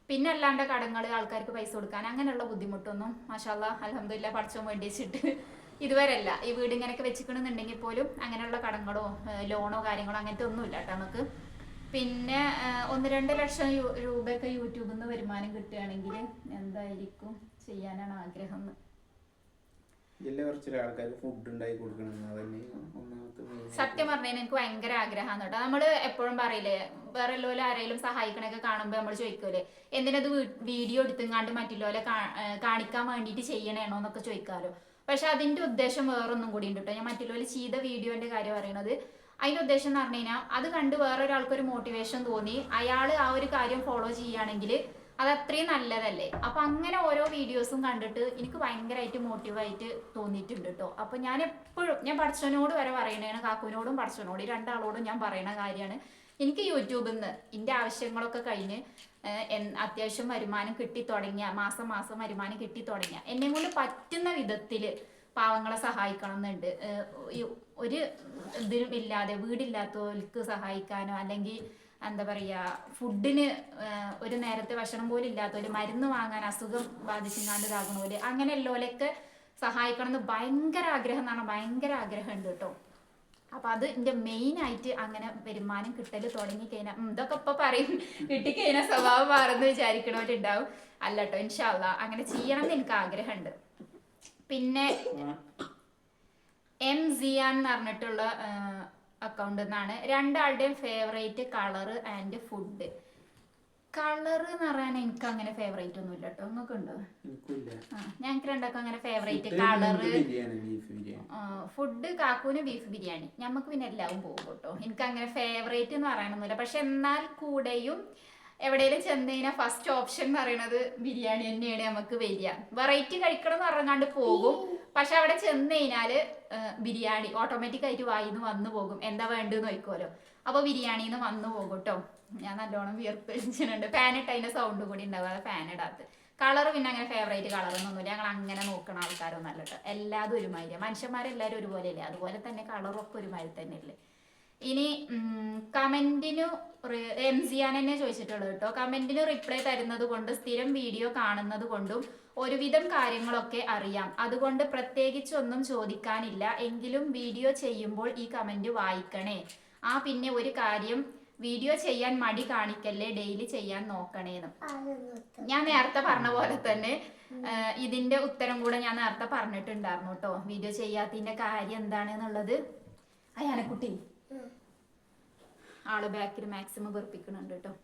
പിന്നെ അല്ലാണ്ട് കടങ്ങൾ ആൾക്കാർക്ക് പൈസ കൊടുക്കാൻ അങ്ങനെയുള്ള ബുദ്ധിമുട്ടൊന്നും മാഷാല്ല അലഹമില്ല പഠിച്ചോ വേണ്ടി വെച്ചിട്ട് ഇതുവരെ അല്ല. ഈ വീട് ഇങ്ങനെയൊക്കെ വെച്ചിക്കണമെന്നുണ്ടെങ്കിൽ പോലും അങ്ങനെയുള്ള കടങ്ങളോ ലോണോ കാര്യങ്ങളോ അങ്ങനത്തെ ഒന്നും ഇല്ല കേട്ടോ നമുക്ക്. പിന്നെ ഒന്ന് രണ്ട് ലക്ഷം രൂപയൊക്കെ യൂട്യൂബിൽ നിന്ന് വരുമാനം കിട്ടുകയാണെങ്കിൽ എന്തായിരിക്കും ചെയ്യാനാണ് ആഗ്രഹം ആൾക്കാർക്ക് ഫുഡ് ഒന്നാമത്തെ. സത്യം പറഞ്ഞാൽ എനിക്ക് ഭയങ്കര ആഗ്രഹമാണ് കേട്ടോ. നമ്മൾ എപ്പോഴും പറയില്ലേ വേറെ എല്ലാവരും ആരെങ്കിലും സഹായിക്കണൊക്കെ കാണുമ്പോൾ നമ്മൾ ചോദിക്കൂലേ എന്തിനത് വീഡിയോ എടുത്തുങ്ങാണ്ട് മറ്റുള്ളവരെ കാണിക്കാൻ വേണ്ടിയിട്ട് ചെയ്യണേണോ എന്നൊക്കെ ചോദിക്കാമല്ലോ പക്ഷെ അതിന്റെ ഉദ്ദേശം വേറൊന്നും കൂടി ഉണ്ട് കേട്ടോ. ഞാൻ മറ്റുള്ളവർ ചെയ്ത വീഡിയോന്റെ കാര്യം പറയണത് അതിന്റെ ഉദ്ദേശം എന്ന് പറഞ്ഞു കഴിഞ്ഞാൽ അത് കണ്ട് വേറൊരാൾക്കൊരു മോട്ടിവേഷൻ തോന്നി അയാൾ ആ ഒരു കാര്യം ഫോളോ ചെയ്യുകയാണെങ്കിൽ അത് അത്രയും നല്ലതല്ലേ? അപ്പൊ അങ്ങനെ ഓരോ വീഡിയോസും കണ്ടിട്ട് എനിക്ക് ഭയങ്കരമായിട്ട് മോട്ടീവായിട്ട് തോന്നിയിട്ടുണ്ട് കേട്ടോ അപ്പൊ ഞാൻ എപ്പോഴും ഞാൻ പഠിച്ചവനോട് വരെ പറയണേണ് കാക്കുവിനോടും പഠിച്ചവനോട് രണ്ടാളോടും ഞാൻ പറയുന്ന കാര്യമാണ്. എനിക്ക് യൂട്യൂബിൽ നിന്ന് എന്റെ ആവശ്യങ്ങളൊക്കെ കഴിഞ്ഞ് അത്യാവശ്യം വരുമാനം കിട്ടി തുടങ്ങിയ മാസം മാസം വരുമാനം കിട്ടി തുടങ്ങിയ എന്നെ കൊണ്ട് പറ്റുന്ന വിധത്തിൽ പാവങ്ങളെ സഹായിക്കണം എന്നുണ്ട് ഒരു ഇതിനും ഇല്ലാതെ വീടില്ലാത്തവർക്ക് സഹായിക്കാനോ അല്ലെങ്കിൽ എന്താ പറയാ ഫുഡിന് ഒരു നേരത്തെ ഭക്ഷണം പോലും ഇല്ലാത്തവര് മരുന്ന് വാങ്ങാൻ അസുഖം ബാധിച്ചിങ്ങാണ്ട് ഇതാകണോൽ അങ്ങനെയുള്ളവരൊക്കെ സഹായിക്കണം എന്ന് ഭയങ്കര ആഗ്രഹം എന്നാണ് ഭയങ്കര ആഗ്രഹം ഉണ്ട് കേട്ടോ. അപ്പൊ അത് എന്റെ മെയിൻ ആയിട്ട് അങ്ങനെ വരുമാനം കിട്ടൽ തുടങ്ങി കഴിഞ്ഞാൽ ഇതൊക്കെ ഇപ്പൊ പറയും. കിട്ടിക്കഴിഞ്ഞാൽ സ്വഭാവം മാറുന്നു വിചാരിക്കണവരുണ്ടാവും. അല്ല കേട്ടോ ഇൻഷാല്ല അങ്ങനെ ചെയ്യണം എന്ന് എനിക്ക് ആഗ്രഹമുണ്ട്. പിന്നെ എം സിയാൻ എന്ന് പറഞ്ഞിട്ടുള്ള അക്കൗണ്ട് നിന്നാണ് രണ്ടാളുടെയും favourite colour and food colour എന്ന് പറയാൻ എനിക്ക് അങ്ങനെ ഫേവറേറ്റ് ഒന്നും ഇല്ല കേട്ടോ നിങ്ങൾക്ക് ഉണ്ടോ ഞങ്ങൾക്ക് രണ്ടാക്കും അങ്ങനെ ഫേവറേറ്റ് കളർ ഫുഡ് കാക്കൂന് ബീഫ് ബിരിയാണി. നമുക്ക് പിന്നെ എല്ലാവും പോകും കേട്ടോ എനിക്ക് അങ്ങനെ ഫേവറേറ്റ് എന്ന് പറയാനൊന്നുമില്ല. പക്ഷെ എന്നാൽ കൂടെയും എവിടെയെങ്കിലും ചെന്ന് കഴിഞ്ഞാൽ ഫസ്റ്റ് ഓപ്ഷൻ എന്ന് പറയുന്നത് ബിരിയാണി തന്നെയാണ് നമുക്ക് വരിക. വെറൈറ്റി കഴിക്കണം എന്ന് പറഞ്ഞാണ്ട് പോകും. പക്ഷെ അവിടെ ചെന്ന് ബിരിയാണി ഓട്ടോമാറ്റിക് ആയിട്ട് വായിന്ന് വന്നു പോകും. എന്താ വേണ്ടെന്ന് നോക്കുമല്ലോ അപ്പൊ ബിരിയാണിന്ന് വന്നു പോകും കേട്ടോ ഞാൻ നല്ലോണം വിയർപ്പിച്ചിട്ടുണ്ട് ഫാൻ ഇട്ട് അതിന്റെ സൗണ്ട് കൂടി ഉണ്ടാവും. അത് ഫാൻ ഇടാത്ത. കളർ പിന്നെ അങ്ങനെ ഫേവറേറ്റ് കളർ ഒന്നുമില്ല. ഞങ്ങൾ അങ്ങനെ നോക്കണ ആൾക്കാരൊന്നും അല്ല കേട്ടോ എല്ലാതും ഒരുമാതിരി മനുഷ്യന്മാരെല്ലാവരും ഒരുപോലെയല്ലേ? അതുപോലെ തന്നെ കളറൊക്കെ ഒരുമാതിരി തന്നെയല്ലേ? ഇനി കമന്റിനു എം സിയാൻ എന്നെ ചോദിച്ചിട്ടുള്ളത് കേട്ടോ. കമന്റിന് റിപ്ലൈ തരുന്നത് കൊണ്ട് സ്ഥിരം വീഡിയോ കാണുന്നത് കൊണ്ടും ഒരുവിധം കാര്യങ്ങളൊക്കെ അറിയാം. അതുകൊണ്ട് പ്രത്യേകിച്ചൊന്നും ചോദിക്കാനില്ല. എങ്കിലും വീഡിയോ ചെയ്യുമ്പോൾ ഈ കമന്റ് വായിക്കണേ. ആ പിന്നെ ഒരു കാര്യം വീഡിയോ ചെയ്യാൻ മടി കാണിക്കല്ലേ ഡെയിലി ചെയ്യാൻ നോക്കണേന്നും. ഞാൻ നേരത്തെ പറഞ്ഞ പോലെ തന്നെ ഇതിന്റെ ഉത്തരം കൂടെ ഞാൻ നേരത്തെ പറഞ്ഞിട്ടുണ്ടായിരുന്നു കേട്ടോ. വീഡിയോ ചെയ്യാത്തതിന്റെ കാര്യം എന്താണെന്നുള്ളത്. അയാനക്കുട്ടി ആൾ ബാക്കിൽ മാക്സിമം വെറുപ്പിക്കുന്നുണ്ട് കേട്ടോ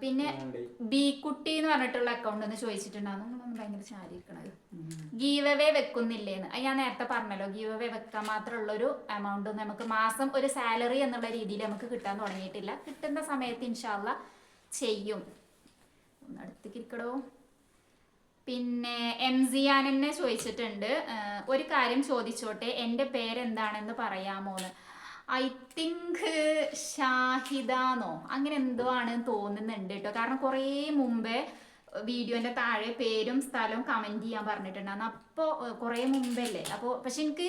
പിന്നെ. ബി കുട്ടി എന്ന് പറഞ്ഞിട്ടുള്ള അക്കൗണ്ട് ഒന്ന് ചോദിച്ചിട്ടുണ്ടായിരുന്നു നിങ്ങളൊന്ന് ഭയങ്കര ചാരിക്കണത് ഗീവ് അവേ വെക്കുന്നില്ലേന്ന്. അത് ഞാൻ നേരത്തെ പറഞ്ഞല്ലോ ഗീവ് അവേ വെക്കാൻ മാത്രമുള്ള ഒരു എമൗണ്ട് നമുക്ക് മാസം ഒരു സാലറി എന്നുള്ള രീതിയിൽ നമുക്ക് കിട്ടാൻ തുടങ്ങിയിട്ടില്ല. കിട്ടുന്ന സമയത്ത് ഇൻഷാല്ല ചെയ്യും. ഒന്ന് അടുത്തേക്ക് ഇരിക്കടോ. പിന്നെ എം സിയാനെന്നെ ചോദിച്ചിട്ടുണ്ട്. ഒരു കാര്യം ചോദിച്ചോട്ടെ? എന്റെ പേരെന്താണെന്ന് പറയാമോന്ന്? I think ഷാഹിദാന്നോ. അങ്ങനെ എന്തോ ആണ് തോന്നുന്നുണ്ട് കേട്ടോ കാരണം കുറേ മുമ്പേ വീഡിയോന്റെ താഴെ പേരും സ്ഥലവും കമന്റ് ചെയ്യാൻ പറഞ്ഞിട്ടുണ്ടായിരുന്നു അപ്പോൾ കുറേ മുമ്പല്ലേ? അപ്പോൾ പക്ഷെ എനിക്ക്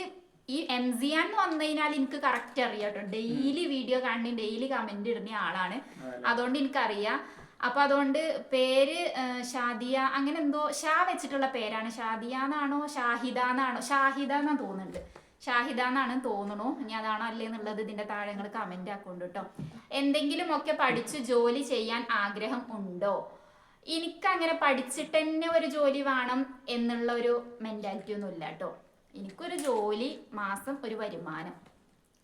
ഈ എം സിയാൻ എന്ന് വന്നു കഴിഞ്ഞാൽ എനിക്ക് കറക്റ്റ് അറിയാം കേട്ടോ ഡെയിലി വീഡിയോ കാണുന്ന ഡെയിലി കമന്റ് ഇടുന്ന ആളാണ്. അതുകൊണ്ട് എനിക്കറിയാം. അപ്പൊ അതുകൊണ്ട് പേര് ഷാദിയ അങ്ങനെ എന്തോ ഷാ വെച്ചിട്ടുള്ള പേരാണ്. ഷാദിയ എന്നാണോ ഷാഹിദ എന്നാണോ ഷാഹിദ എന്നാ തോന്നുന്നുണ്ട്. ഷാഹിദ എന്നാണ് തോന്നുന്നു ഇനി അതാണോ അല്ലേ എന്നുള്ളത് ഇതിന്റെ താഴെ നിങ്ങൾ കമന്റ് ആക്കുന്നുണ്ട് കേട്ടോ എന്തെങ്കിലും ഒക്കെ പഠിച്ച് ജോലി ചെയ്യാൻ ആഗ്രഹം ഉണ്ടോ? എനിക്ക് അങ്ങനെ പഠിച്ചിട്ട് തന്നെ ഒരു ജോലി വേണം എന്നുള്ള ഒരു മെന്റാലിറ്റി ഒന്നും ഇല്ല കേട്ടോ എനിക്കൊരു ജോലി മാസം ഒരു വരുമാനം.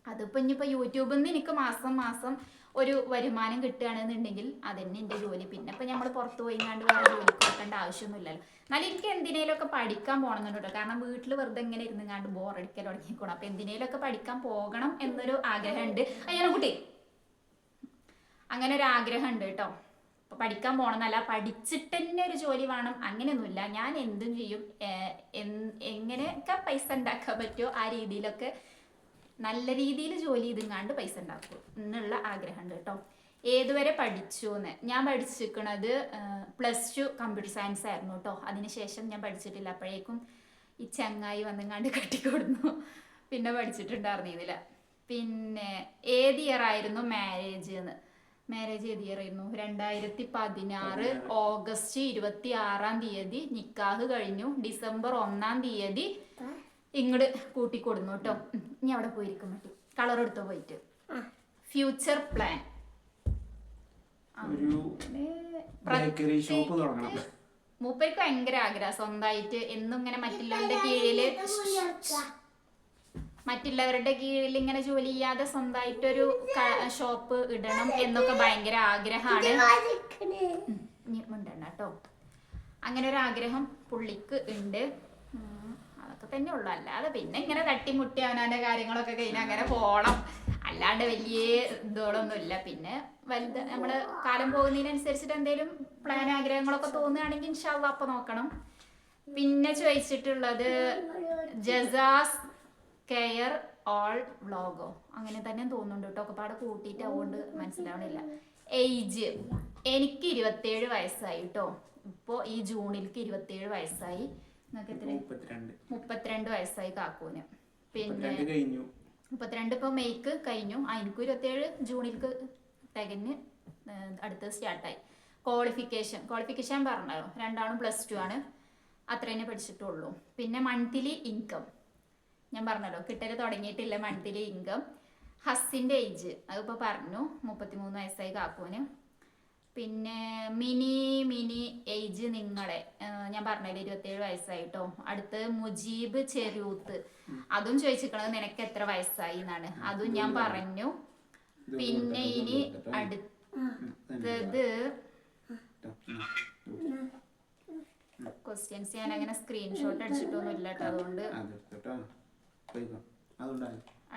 അതിപ്പോൾ ഇനിയിപ്പോൾ യൂട്യൂബിൽ നിന്ന് എനിക്ക് മാസം മാസം ഒരു വരുമാനം കിട്ടുകയാണെന്നുണ്ടെങ്കിൽ അതന്നെ എന്റെ ജോലി. പിന്നെ ഇപ്പം നമ്മൾ പുറത്ത് പോയി കണ്ട് വേറെ ജോലി കൊടുക്കേണ്ട ആവശ്യമൊന്നുമില്ലല്ലോ. എന്നാലും എനിക്ക് എന്തിനേലൊക്കെ പഠിക്കാൻ പോകണം കേട്ടോ കാരണം വീട്ടിൽ വെറുതെ ഇങ്ങനെ ഇരുന്ന് കണ്ട് ബോറടിക്കൽ തുടങ്ങിക്കോണം അപ്പം എന്തിനേലൊക്കെ പഠിക്കാൻ പോകണം എന്നൊരു ആഗ്രഹമുണ്ട്. അയ്യോ കുട്ടി. അങ്ങനെ ഒരു ആഗ്രഹം ഉണ്ട് കേട്ടോ. അപ്പൊ പഠിക്കാൻ പോകണമെന്നല്ല പഠിച്ചിട്ട് തന്നെ ഒരു ജോലി വേണം അങ്ങനെയൊന്നുമില്ല. ഞാൻ എന്തും ചെയ്യും. എങ്ങനെയൊക്കെ പൈസ ഉണ്ടാക്കാൻ പറ്റുമോ ആ രീതിയിലൊക്കെ നല്ല രീതിയിൽ ജോലി ചെയ്തുങ്ങാണ്ട് പൈസ ഉണ്ടാക്കും എന്നുള്ള ആഗ്രഹമുണ്ട് കേട്ടോ. ഏതുവരെ പഠിച്ചു എന്ന് ഞാൻ പഠിച്ചിരിക്കണത് പ്ലസ് ടു കമ്പ്യൂട്ടർ സയൻസ് ആയിരുന്നു കേട്ടോ. അതിനുശേഷം ഞാൻ പഠിച്ചിട്ടില്ല. അപ്പോഴേക്കും ഈ ചങ്ങായി വന്നങ്ങാണ്ട് കെട്ടിക്കൊടുന്നു. പിന്നെ പഠിച്ചിട്ടുണ്ടായിരുന്നില്ല പിന്നെ ഏത് ഇയർ ആയിരുന്നു മാരേജ് എന്ന് മാരേജ് ഏത് ഇയർ ആയിരുന്നു? രണ്ടായിരത്തി പതിനാറ്. ഓഗസ്റ്റ് ഇരുപത്തി ആറാം തീയതി നിക്കാഹ് കഴിഞ്ഞു. ഡിസംബർ ഒന്നാം തീയതി ഇങ്ങോട്ട് കൂട്ടിക്കൊടുന്നു കേട്ടോ. ഇനി അവിടെ പോയിരിക്കും മതി കളർ എടുത്തോ പോയിട്ട് ഫ്യൂച്ചർ പ്ലാൻ ഒരു ബേക്കറി ഷോപ്പ് തുടങ്ങണം. മൂപ്പർക്ക് ഭയങ്കര ആഗ്രഹം. സ്വന്തമായിട്ട് എന്നും ഇങ്ങനെ മറ്റുള്ളവരുടെ കീഴിൽ മറ്റുള്ളവരുടെ കീഴിൽ ഇങ്ങനെ ജോലി ചെയ്യാതെ സ്വന്തമായിട്ടൊരു ഷോപ്പ് ഇടണം എന്നൊക്കെ ഭയങ്കര ആഗ്രഹമാണ്. ഇനി മിണ്ടണ്ട കേട്ടോ. അങ്ങനെ ഒരു ആഗ്രഹം പുള്ളിക്ക് ഉണ്ട്. അതൊക്കെ തന്നെ ഉള്ളു. അല്ലാതെ പിന്നെ ഇങ്ങനെ തട്ടിമുട്ടി അവനാന്റെ കാര്യങ്ങളൊക്കെ കഴിഞ്ഞ് അങ്ങനെ പോണം. അല്ലാണ്ട് വലിയ ഇതുകളൊന്നും ഇല്ല പിന്നെ വലുത് നമ്മൾ കാലം പോകുന്നതിനനുസരിച്ചിട്ട് എന്തെങ്കിലും പ്ലാൻ ആഗ്രഹങ്ങളൊക്കെ തോന്നുകയാണെങ്കിൽ ഇൻഷാല്ല അപ്പൊ നോക്കണം. പിന്നെ ചോദിച്ചിട്ടുള്ളത് ജസാസ് കെയർ ഓൾ വ്ളോഗോ. അങ്ങനെ തന്നെ തോന്നുന്നുണ്ട് കേട്ടോ. ഒക്കെ പാടെ കൂട്ടിയിട്ട് അതുകൊണ്ട് മനസ്സിലാവണില്ല. ഏജ് എനിക്ക് ഇരുപത്തേഴ് വയസ്സായി കേട്ടോ. ഇപ്പോൾ ഈ ജൂണിലേക്ക് ഇരുപത്തേഴ് വയസ്സായി. മുപ്പത്തിരണ്ട്. വയസ്സായി കാക്കൂന്. പിന്നെ മുപ്പത്തിരണ്ട് ഇപ്പൊ മെയ്ക്ക് കഴിഞ്ഞു. ആ ഇരുപത്തിയേഴ് ജൂണിൽക്ക് തികഞ്ഞ് അടുത്ത് സ്റ്റാർട്ടായി. ക്വാളിഫിക്കേഷൻ ക്വാളിഫിക്കേഷൻ പറഞ്ഞല്ലോ. രണ്ടാളും പ്ലസ് ടു ആണ്. അത്ര തന്നെ പഠിച്ചിട്ടുള്ളൂ. പിന്നെ മന്ത്ലി ഇൻകം ഞാൻ പറഞ്ഞല്ലോ കിട്ടൽ തുടങ്ങിയിട്ടില്ല മന്ത്ലി ഇൻകം ഹസ്സിന്റെ ഏജ് അതിപ്പോൾ പറഞ്ഞു മുപ്പത്തിമൂന്ന് വയസ്സായി കാക്കൂന്. പിന്നെ മിനി മിനി ഏജ് നിങ്ങളെ. ഞാൻ പറഞ്ഞില്ല ഇരുപത്തിയേഴ് വയസ്സായിട്ടോ? അടുത്ത് മുജീബ് ചെറിയൂത്ത് അതും ചോദിച്ചിരിക്കണത് നിനക്ക് എത്ര വയസ്സായി എന്നാണ്. അതും ഞാൻ പറഞ്ഞു. പിന്നെ ഇനി അടുത്തത് ക്വസ്റ്റ്യൻസ് ഞാൻ അങ്ങനെ സ്ക്രീൻഷോട്ട് അടിച്ചിട്ടൊന്നും ഇല്ല കേട്ടോ അതുകൊണ്ട്.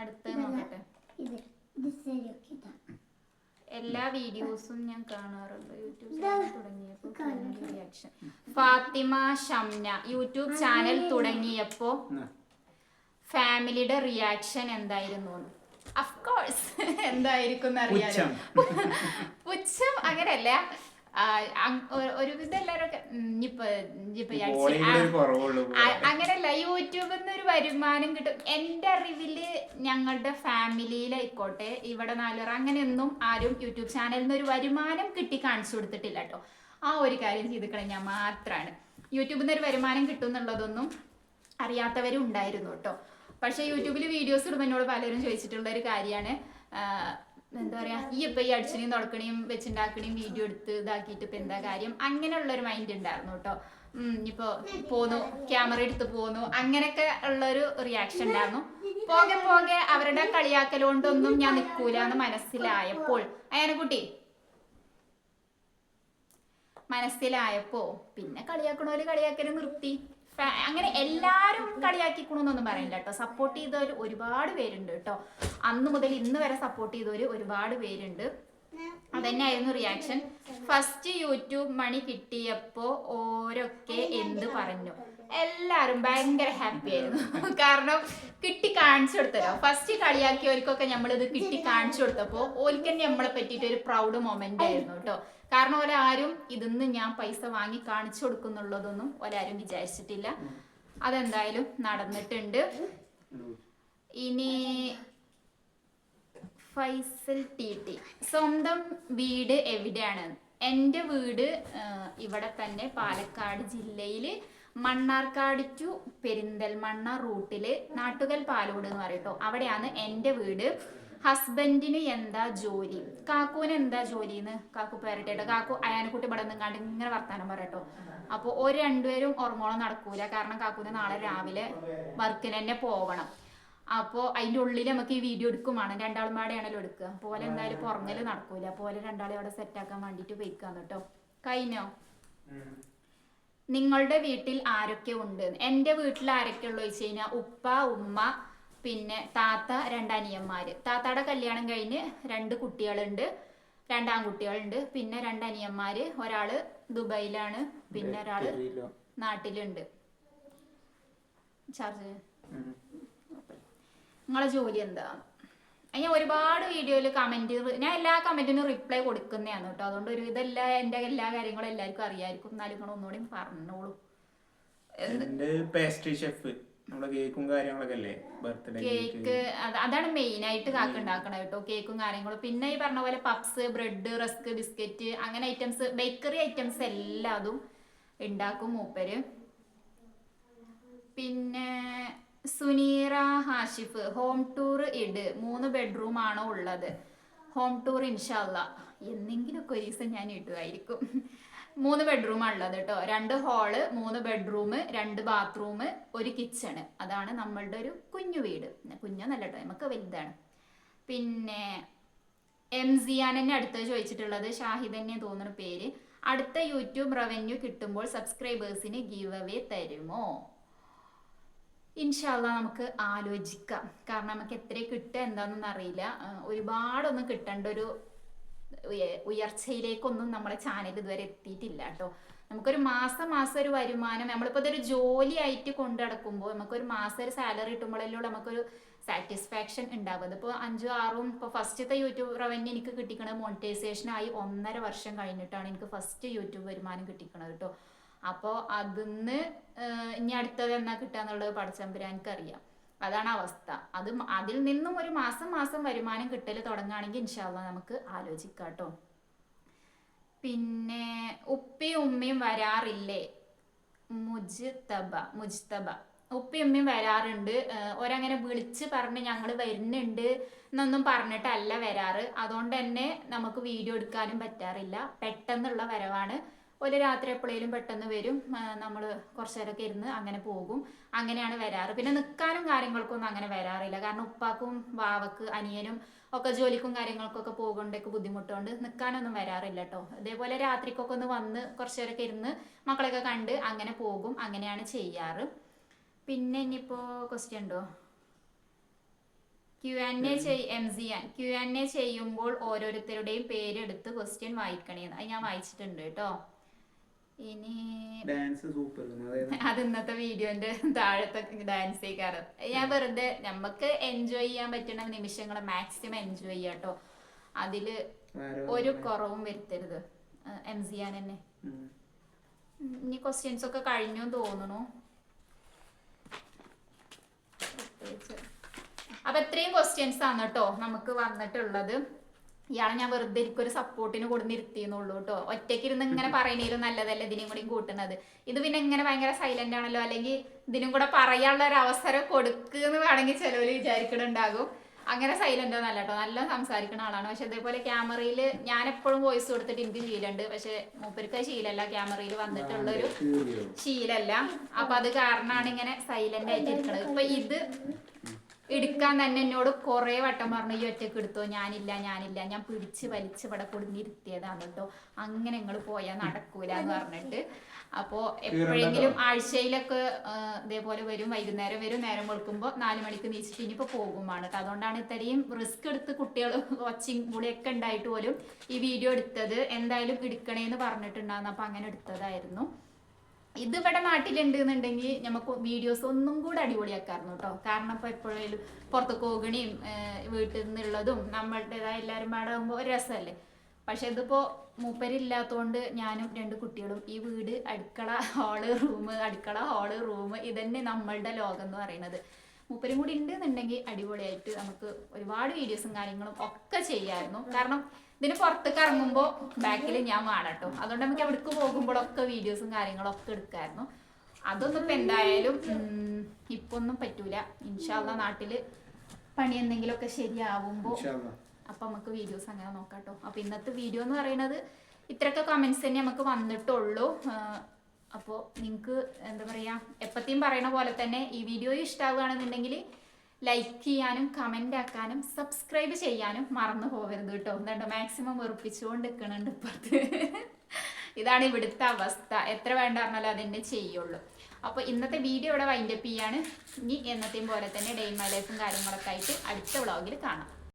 അടുത്ത് നോക്കട്ടെ. ഇത് ഇത് ശരിയാക്കിയതാ. എല്ലാ വീഡിയോസും ഞാൻ കാണാറുണ്ട്. യൂട്യൂബ് ചാനൽ തുടങ്ങിയപ്പോൾ reaction Fathima Shamna YouTube channel തുടങ്ങിയപ്പോ ഫാമിലിയുടെ റിയാക്ഷൻ എന്തായിരുന്നു? അഫ്കോഴ്സ് (laughs) എന്തായിരിക്കും എന്നറിയാലോ (laughs) പുച്ഛം. അങ്ങനെയല്ല. ഒരുവിധം ആ- അങ്ങനെയല്ല യൂട്യൂബിൽ നിന്ന് ഒരു വരുമാനം കിട്ടും. എന്റെ അറിവിൽ ഞങ്ങളുടെ ഫാമിലിയിലായിക്കോട്ടെ ഇവിടെ നാലുപേർ അങ്ങനെയൊന്നും ആരും യൂട്യൂബ് ചാനലിൽ നിന്ന് ഒരു വരുമാനം കിട്ടി കാണിച്ചു കൊടുത്തിട്ടില്ല കേട്ടോ. ആ ഒരു കാര്യം ചെയ്തിക്കണേ ഞാൻ മാത്രമാണ് യൂട്യൂബിൽ നിന്ന് ഒരു വരുമാനം കിട്ടും എന്നുള്ളതൊന്നും അറിയാത്തവരും ഉണ്ടായിരുന്നു കേട്ടോ. പക്ഷേ യൂട്യൂബിൽ വീഡിയോസ് ഇടുമ്പോൾ എന്നോട് പലരും ചോദിച്ചിട്ടുള്ള ഒരു കാര്യമാണ് എന്താ പറയാ ഈ ഇപ്പൊ ഈ അടിച്ചിനെയും തുടക്കണേയും വെച്ചുണ്ടാക്കണേയും വീഡിയോ എടുത്ത് ഇതാക്കിയിട്ട് ഇപ്പൊ എന്താ കാര്യം? അങ്ങനെയുള്ള ഒരു മൈൻഡ് ഉണ്ടായിരുന്നു കേട്ടോ ഇപ്പൊ പോന്നു ക്യാമറ എടുത്ത് പോന്നു അങ്ങനെയൊക്കെ ഉള്ളൊരു റിയാക്ഷൻ ഉണ്ടായിരുന്നു. പോകെ പോകെ അവരുടെ കളിയാക്കലുകൊണ്ടൊന്നും ഞാൻ നിൽക്കൂല എന്ന് മനസ്സിലായപ്പോൾ അയാനക്കുട്ടി മനസ്സിലായപ്പോ പിന്നെ കളിയാക്കണോൽ കളിയാക്കൽ നിർത്തി. അങ്ങനെ എല്ലാരും കളിയാക്കിക്കണമെന്നൊന്നും പറയില്ല കേട്ടോ സപ്പോർട്ട് ചെയ്തവർ ഒരുപാട് പേരുണ്ട് കേട്ടോ അന്ന് മുതൽ ഇന്ന് വരെ സപ്പോർട്ട് ചെയ്തവർ ഒരുപാട് പേരുണ്ട്. അതന്നെയായിരുന്നു റിയാക്ഷൻ ഫസ്റ്റ് യൂട്യൂബ് മണി കിട്ടിയപ്പോ ഓരൊക്കെ എന്ത് പറഞ്ഞു? എല്ലാരും ഭയങ്കര ഹാപ്പി ആയിരുന്നു. കാരണം കിട്ടി കാണിച്ചു കൊടുത്തല്ലോ. ഫസ്റ്റ് കളിയാക്കിയവർക്കൊക്കെ നമ്മളിത് കിട്ടി കാണിച്ചു കൊടുത്തപ്പോ ഓൽക്ക് തന്നെ നമ്മളെ പറ്റിയിട്ട് ഒരു പ്രൗഡ് മൊമെന്റ് ആയിരുന്നു കേട്ടോ. കാരണം ഒരാരും ഇതിന്ന് ഞാൻ പൈസ വാങ്ങി കാണിച്ചു കൊടുക്കുന്നുള്ളതൊന്നും ഒരാരും വിചാരിച്ചിട്ടില്ല. അതെന്തായാലും നടന്നിട്ടുണ്ട്. ഇനി ഫൈസൽ ടി ടി. സ്വന്തം വീട് എവിടെയാണ്? എന്റെ വീട് ഇവിടെ തന്നെ പാലക്കാട് ജില്ലയിൽ മണ്ണാർക്കാട് ടു പെരിന്തൽമണ്ണ റൂട്ടിൽ നാട്ടുകൽ പാലോട് എന്ന് പറയട്ടോ അവിടെയാണ് എന്റെ വീട്. ഹസ്ബൻഡിന് എന്താ ജോലി? കാക്കുവിന് എന്താ ജോലി എന്ന് കാക്കു പേരട്ടെ കാക്കു അയാനക്കുട്ടി ഇവിടെ നിന്നാണ്ട് ഇങ്ങനെ വർത്താനം പറയട്ടോ അപ്പോൾ ഒരു രണ്ടുപേരും ഉറങ്ങോളം നടക്കൂല. കാരണം കാക്കുവിന് നാളെ രാവിലെ വർക്കിന് തന്നെ പോവണം. അപ്പോൾ അതിന്റെ ഉള്ളിൽ നമുക്ക് ഈ വീഡിയോ എടുക്കുമാണ് രണ്ടാളും പാടെയാണല്ലോ എടുക്കുക. പോലെ എന്തായാലും പുറങ്ങൽ നടക്കൂല. പോലെ രണ്ടാളെ അവിടെ സെറ്റാക്കാൻ വേണ്ടിയിട്ട് പോയിക്കാന്ന് കേട്ടോ കഴിഞ്ഞോ? നിങ്ങളുടെ വീട്ടിൽ ആരൊക്കെ ഉണ്ട്? എന്റെ വീട്ടിൽ ആരൊക്കെ ഉള്ളു വെച്ച് കഴിഞ്ഞാൽ ഉപ്പ ഉമ്മ പിന്നെ താത്ത രണ്ടനിയന്മാര് താത്താടെ കല്യാണം കഴിഞ്ഞ് രണ്ട് കുട്ടികളുണ്ട് രണ്ടാൺകുട്ടികളുണ്ട് പിന്നെ രണ്ടനിയന്മാര് ഒരാൾ ദുബൈയിലാണ് പിന്നെ ഒരാൾ നാട്ടിലുണ്ട്. ചാർജ് നിങ്ങളെ ജോലി എന്താ? ഞാൻ ഒരുപാട് വീഡിയോയിൽ കമന്റ് ഞാൻ എല്ലാ കമന്റിനും റിപ്ലൈ കൊടുക്കുന്നതാണ് കേട്ടോ. അതുകൊണ്ട് ഒരു ഇതല്ല എന്റെ എല്ലാ കാര്യങ്ങളും എല്ലാവർക്കും അറിയായിരിക്കും. എന്നാലും നിങ്ങൾ ഒന്നുകൂടി പറഞ്ഞോളൂ. എന്റെ പേസ്ട്രി ഷെഫ് കേക്കും കാര്യങ്ങളൊക്കെ അല്ലേ? ബർത്ത്ഡേ കേക്ക് അതാണ് മെയിൻ ആയിട്ട് കാക്ക ഉണ്ടാക്കണത് കേട്ടോ കേക്കും കാര്യങ്ങളും. പിന്നെ ഈ പറഞ്ഞ പോലെ പപ്സ് ബ്രെഡ് റസ്ക് ബിസ്ക്കറ്റ് അങ്ങനെ ഐറ്റംസ് ബേക്കറി ഐറ്റംസ് എല്ലാതും ഉണ്ടാക്കും മൂപ്പര്. പിന്നെ സുനീറ ഹാഷിഫ് ഹോം ടൂർ ഇട്. മൂന്ന് ബെഡ്റൂം ആണോ ഉള്ളത്? ഹോം ടൂർ ഇൻഷാല്ല. എന്തെങ്കിലുമൊക്കെ ഒരു ദിവസം ഞാൻ ഇടുമായിരിക്കും മൂന്ന് ബെഡ്റൂം ഉള്ളത് കേട്ടോ. രണ്ട് ഹാൾ മൂന്ന് ബെഡ്റൂം രണ്ട് ബാത്റൂം ഒരു കിച്ചണ് അതാണ് നമ്മളുടെ ഒരു കുഞ്ഞു വീട്. കുഞ്ഞൊന്നല്ല കേട്ടോ നമുക്ക് വലുതാണ്. പിന്നെ എം സിയാൻ തന്നെ അടുത്ത് ചോദിച്ചിട്ടുള്ളത് ഷാഹിദ് തന്നെ തോന്നുന്ന പേര്. അടുത്ത യൂട്യൂബ് റവന്യൂ കിട്ടുമ്പോൾ സബ്സ്ക്രൈബേഴ്സിന് ഗീവ് അവേ തരുമോ? ഇൻഷാല്ല നമുക്ക് ആലോചിക്കാം. കാരണം നമുക്ക് എത്ര കിട്ടുക എന്താണെന്ന് അറിയില്ല. ഒരുപാടൊന്നും കിട്ടേണ്ട ഒരു ഉയ- ഉയർച്ചയിലേക്കൊന്നും നമ്മുടെ ചാനൽ ഇതുവരെ എത്തിയിട്ടില്ല കേട്ടോ. നമുക്കൊരു മാസം മാസം ഒരു വരുമാനം നമ്മളിപ്പോൾ ഇതൊരു ജോലിയായിട്ട് കൊണ്ടു നടക്കുമ്പോൾ നമുക്കൊരു മാസം ഒരു സാലറി കിട്ടുമ്പോഴല്ലോ നമുക്കൊരു സാറ്റിസ്ഫാക്ഷൻ ഉണ്ടാവുന്നത് ഇപ്പോൾ അഞ്ചും ആറും ഇപ്പോൾ ഫസ്റ്റത്തെ യൂട്യൂബ് റവന്യൂ എനിക്ക് കിട്ടിക്കണത് മോണിറ്റൈസേഷൻ ആയി ഒന്നര വർഷം കഴിഞ്ഞിട്ടാണ് എനിക്ക് ഫസ്റ്റ് യൂട്യൂബ് വരുമാനം കിട്ടിക്കണത് കേട്ടോ. അപ്പോൾ അതിന്ന് ഇനി അടുത്തത് എന്നാ കിട്ടാന്നുള്ളത് പടച്ചമ്പുരാനിക്ക് അറിയാം അതാണ് അവസ്ഥ. അത് അതിൽ നിന്നും ഒരു മാസം മാസം വരുമാനം കിട്ടൽ തുടങ്ങുകയാണെങ്കിൽ ഇൻഷാല്ല നമുക്ക് ആലോചിക്കാം കേട്ടോ. പിന്നെ ഉപ്പയും ഉമ്മയും വരാറില്ലേ? മുജ്തബ മുജ്തബ. ഉപ്പയും ഉമ്മയും വരാറുണ്ട്. ഒരങ്ങനെ വിളിച്ച് പറഞ്ഞ് ഞങ്ങൾ വരുന്നുണ്ട് എന്നൊന്നും പറഞ്ഞിട്ടല്ല വരാറ്. അതുകൊണ്ട് തന്നെ നമുക്ക് വീഡിയോ എടുക്കാനും പറ്റാറില്ല. പെട്ടെന്നുള്ള വരവാണ്. ഒരു രാത്രി എപ്പോഴേലും പെട്ടെന്ന് വരും. നമ്മൾ കുറച്ച് നേരമൊക്കെ ഇരുന്ന് അങ്ങനെ പോകും. അങ്ങനെയാണ് വരാറ്. പിന്നെ നിൽക്കാനും കാര്യങ്ങൾക്കൊന്നും അങ്ങനെ വരാറില്ല. കാരണം ഉപ്പാക്കും വാവക്ക് അനിയനും ഒക്കെ ജോലിക്കും കാര്യങ്ങൾക്കൊക്കെ പോകുകൊണ്ടൊക്കെ ബുദ്ധിമുട്ടുണ്ട്. നിൽക്കാനൊന്നും വരാറില്ല കേട്ടോ. ഇതേപോലെ രാത്രിക്കൊക്കെ ഒന്ന് വന്ന് കുറച്ച് നേരമൊക്കെ ഇരുന്ന് മക്കളെയൊക്കെ കണ്ട് അങ്ങനെ പോകും. അങ്ങനെയാണ് ചെയ്യാറ്. പിന്നെ ഇനിയിപ്പോൾ ക്വസ്റ്റ്യൻ ഉണ്ടോ? ക്യു എൻ എ ചെയ് M C and Q N A ചെയ്യുമ്പോൾ ഓരോരുത്തരുടെയും പേരെടുത്ത് ക്വസ്റ്റ്യൻ വായിക്കണേന്ന്. അത് ഞാൻ വായിച്ചിട്ടുണ്ട് കേട്ടോ. ഇനി ഡാൻസ് സൂപ്പർ അത് ഇന്നത്തെ വീഡിയോന്റെ താഴത്തെ ഡാൻസ് ചെയ്യാറ് ഞാൻ വെറുതെ നമുക്ക് എൻജോയ് ചെയ്യാൻ പറ്റുന്ന നിമിഷങ്ങൾ മാക്സിമം എൻജോയ് ചെയ്യാം കേട്ടോ അതിൽ ഒരു കുറവും വരുത്തരുത്. എം സിയാൻ തന്നെ. ഇനി ക്വസ്റ്റ്യൻസ് ഒക്കെ കഴിഞ്ഞു തോന്നുന്നു. അപ്പൊ ഇത്രയും ക്വസ്റ്റ്യൻസ് ആണ് കേട്ടോ നമുക്ക് വന്നിട്ടുള്ളത്. ഇയാളെ ഞാൻ വെറുതെ എനിക്ക് ഒരു സപ്പോർട്ടിന് നിർത്തിയെന്നുള്ളൂ കേട്ടോ. ഒറ്റയ്ക്ക് ഇരുന്ന് ഇങ്ങനെ പറയണേലും നല്ലതല്ല ഇതിനും കൂടി കൂട്ടുന്നത്. ഇത് പിന്നെ ഇങ്ങനെ ഭയങ്കര സൈലന്റ് ആണല്ലോ. അല്ലെങ്കിൽ ഇതിനും കൂടെ പറയാനുള്ള ഒരു അവസരം കൊടുക്കുന്നു വേണമെങ്കിൽ ചിലവർ വിചാരിക്കണുണ്ടാകും. അങ്ങനെ സൈലന്റ് ഒന്നല്ല കേട്ടോ. നല്ല സംസാരിക്കുന്ന ആളാണ്. പക്ഷെ ഇതേപോലെ ക്യാമറയിൽ ഞാൻ എപ്പോഴും വോയിസ് കൊടുത്തിട്ട് എനിക്ക് ശീലമുണ്ട്. പക്ഷെ മൂപ്പർക്ക് ശീലല്ല ക്യാമറയിൽ വന്നിട്ടുള്ള ഒരു ശീലല്ല അപ്പൊ അത് കാരണമാണ് ഇങ്ങനെ സൈലന്റ് ആയിട്ട് ഇരിക്കുന്നത് ഇപ്പൊ ഇത് എടുക്കാൻ തന്നെ എന്നോട് കുറെ വട്ടം പറഞ്ഞു ഈ ഒറ്റയ്ക്ക് എടുത്തോ? ഞാനില്ല ഞാനില്ല. ഞാൻ പിടിച്ച് വലിച്ച് ഇവിടെ കൊടുന്നിരുത്തിയതാണ് കേട്ടോ അങ്ങനെ നിങ്ങൾ പോയാൽ നടക്കൂല എന്ന് പറഞ്ഞിട്ട്. അപ്പോ എപ്പോഴെങ്കിലും ആഴ്ചയിലൊക്കെ ഇതേപോലെ വരും വൈകുന്നേരം വരും നേരം വെളുക്കുമ്പോൾ നാല് മണിക്ക് നീച്ചിട്ട് ഇനിയിപ്പോ പോകുമാണ് കേട്ടോ അതുകൊണ്ടാണ് ഇത്രയും റിസ്ക് എടുത്ത് കുട്ടികൾ വാച്ചിങ് കൂടെയൊക്കെ ഉണ്ടായിട്ട് പോലും ഈ വീഡിയോ എടുത്തത് എന്തായാലും എടുക്കണേന്ന് പറഞ്ഞിട്ടുണ്ടായിരുന്നു അപ്പൊ അങ്ങനെ എടുത്തതായിരുന്നു. ഇത് ഇവിടെ നാട്ടിലുണ്ട് എന്നുണ്ടെങ്കിൽ നമുക്ക് വീഡിയോസ് ഒന്നും കൂടെ അടിപൊളിയാക്കായിരുന്നു കേട്ടോ. കാരണം ഇപ്പൊ എപ്പോഴേലും പുറത്ത് കോകണിയും വീട്ടിൽ നിന്നുള്ളതും നമ്മളുടേതായ എല്ലാവരും പാടെ ആകുമ്പോൾ ഒരു രസമല്ലേ? പക്ഷെ ഇതിപ്പോ മൂപ്പരില്ലാത്തതുകൊണ്ട് ഞാനും രണ്ട് കുട്ടികളും ഈ വീട് അടുക്കള ഹാൾ റൂം അടുക്കള ഹാൾ റൂം ഇതന്നെ നമ്മളുടെ ലോകം എന്ന് പറയുന്നത്. മൂപ്പരും കൂടി ഉണ്ട് എന്നുണ്ടെങ്കിൽ അടിപൊളിയായിട്ട് നമുക്ക് ഒരുപാട് വീഡിയോസും കാര്യങ്ങളും ഒക്കെ ചെയ്യായിരുന്നു. കാരണം ഇതിന് പുറത്തേക്ക് ഇറങ്ങുമ്പോൾ ബാക്കിൽ ഞാൻ വേണം അതുകൊണ്ട് നമുക്ക് അവിടേക്ക് പോകുമ്പോഴൊക്കെ വീഡിയോസും കാര്യങ്ങളും ഒക്കെ എടുക്കായിരുന്നു. അതൊന്നും ഇപ്പം എന്തായാലും ഇപ്പൊ ഒന്നും പറ്റൂല. ഇൻഷാല്ല നാട്ടിൽ പണി എന്തെങ്കിലുമൊക്കെ ശരിയാവുമ്പോൾ. അപ്പൊ നമുക്ക് വീഡിയോസ് അങ്ങനെ നോക്കാം കേട്ടോ അപ്പൊ ഇന്നത്തെ വീഡിയോ എന്ന് പറയുന്നത് ഇത്രയൊക്കെ കമന്റ്സ് തന്നെ നമുക്ക് വന്നിട്ടുള്ളൂ. അപ്പോൾ നിങ്ങൾക്ക് എന്താ പറയുക എപ്പത്തെയും പറയണ പോലെ തന്നെ ഈ വീഡിയോ ഇഷ്ടമാവുകയാണെന്നുണ്ടെങ്കിൽ ലൈക്ക് ചെയ്യാനും കമന്റ് ആക്കാനും സബ്സ്ക്രൈബ് ചെയ്യാനും മറന്നു പോകരുത് കേട്ടോ എന്താണ്ടോ മാക്സിമം വെറുപ്പിച്ചുകൊണ്ട് നിൽക്കണുണ്ട് ഇപ്പുറത്ത്. ഇതാണ് ഇവിടുത്തെ അവസ്ഥ. എത്ര വേണ്ട പറഞ്ഞാലും അതിന്റെ ചെയ്യുള്ളൂ. അപ്പോൾ ഇന്നത്തെ വീഡിയോ ഇവിടെ വൈൻഡപ്പ് ചെയ്യാണ്. ഇനി എന്നത്തെയും പോലെ തന്നെ ഡെയിമ ലൈഫും കാര്യങ്ങളൊക്കെ ആയിട്ട് അടുത്ത വ്ളോഗിൽ കാണാം.